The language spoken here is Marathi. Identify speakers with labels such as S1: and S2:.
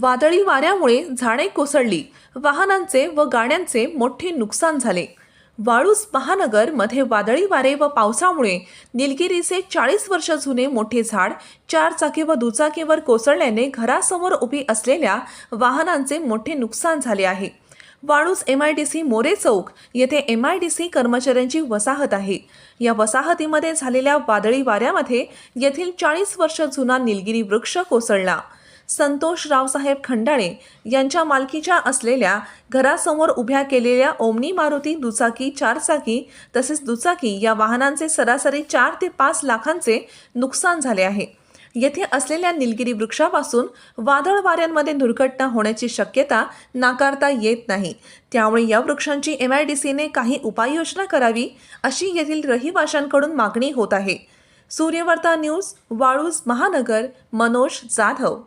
S1: वादळी वाऱ्यामुळे झाडे कोसळली. वाहनांचे व गाड्यांचे मोठे नुकसान झाले. वाळूस महानगरमध्ये वादळी वारे व पावसामुळे निलगिरीचे चाळीस वर्ष जुने मोठे झाड चार चाकी व दुचाकीवर कोसळल्याने घरासमोर उभी असलेल्या वाहनांचे मोठे नुकसान झाले आहे. वाळूस M I D C More चौक येथे एम आय डी सी कर्मचाऱ्यांची वसाहत आहे. या वसाहतीमध्ये झालेल्या वादळी वाऱ्यामध्ये येथील चाळीस वर्ष जुना निलगिरी वृक्ष कोसळला. संतोष रावसाहेब खंडाळे यांच्या मालकीच्या असलेल्या घरासमोर उभ्या केलेल्या ओमनी मारुती दुचाकी चारचाकी तसेच दुचाकी या वाहनांचे सरासरी चार ते पाच लाखांचे नुकसान झाले आहे. येथे असलेल्या निलगिरी वृक्षापासून वादळ वाऱ्यांमध्ये दुर्घटना होण्याची शक्यता नाकारता येत नाही. त्यामुळे या वृक्षांची एम आय डी सीने काही उपाययोजना करावी अशी येथील रहिवाशांकडून मागणी होत आहे. सूर्यवार्ता न्यूज वाळूज महानगर मनोज जाधव.